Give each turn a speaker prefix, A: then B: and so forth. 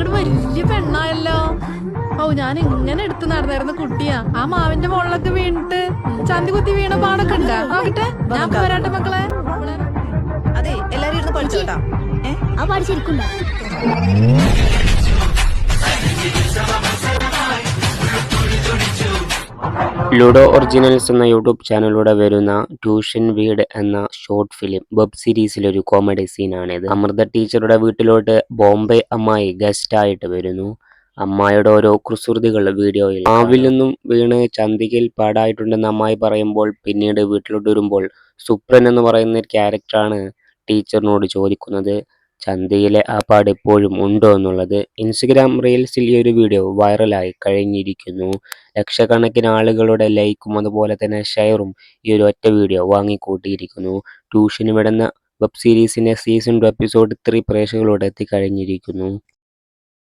A: ഇങ്ങോട്ട് വലിയ പെണ്ണായല്ലോ. ഓ ഞാൻ ഇങ്ങനെ എടുത്തു നടന്നായിരുന്നു കുട്ടിയാ. ആ മാവിന്റെ മുകളിലൊക്കെ വീണിട്ട് ചന്തി കുത്തി വീണ പാടൊക്കെ ഉണ്ടാ? നോക്കട്ടെ ഞാൻ പോരാട്ടെ വരാട്ടെ മക്കളെ.
B: അതെ എല്ലാരും ഇരുന്ന് പഠിച്ചോട്ടാ. ഏ?
C: ആ പാട് ശരിക്കുണ്ടോ
D: ലുഡോ ഒറിജിനൽസ് എന്ന യൂട്യൂബ് ചാനലിലൂടെ വരുന്ന ട്യൂഷൻ വീട് എന്ന ഷോർട്ട് ഫിലിം വെബ് സീരീസിലെ ഒരു കോമഡി സീനാണിത്. അമൃത ടീച്ചറുടെ വീട്ടിലോട്ട് ബോംബെ അമ്മായി ഗസ്റ്റായിട്ട് വരുന്നു. അമ്മായിയുടെ ഓരോ കുസൃതികൾ വീഡിയോയിൽ ആവിൽ നിന്നും വീണ് ചന്തികയിൽ പാടായിട്ടുണ്ടെന്ന് അമ്മായി പറയുമ്പോൾ പിന്നീട് വീട്ടിലോട്ട് വരുമ്പോൾ സുപ്രൻ എന്ന് പറയുന്ന ക്യാരക്ടറാണ് ടീച്ചറിനോട് ചോദിക്കുന്നത്. ചന്തയിലെ ആ പാട് ഇപ്പോഴും ഉണ്ടോ എന്നുള്ളത് ഇൻസ്റ്റഗ്രാം റീൽസിൽ ഈ ഒരു വീഡിയോ വൈറലായി കഴിഞ്ഞിരിക്കുന്നു. ലക്ഷക്കണക്കിന് ആളുകളുടെ ലൈക്കും അതുപോലെ തന്നെ ഷെയറും ഈ ഒരു ഒറ്റ വീഡിയോ വാങ്ങിക്കൂട്ടിയിരിക്കുന്നു. ട്യൂഷന് വിടുന്ന വെബ് സീരീസിന്റെ സീസൺ ടു എപ്പിസോഡ് ത്രീ പ്രേക്ഷകരോട് എത്തിക്കഴിഞ്ഞിരിക്കുന്നു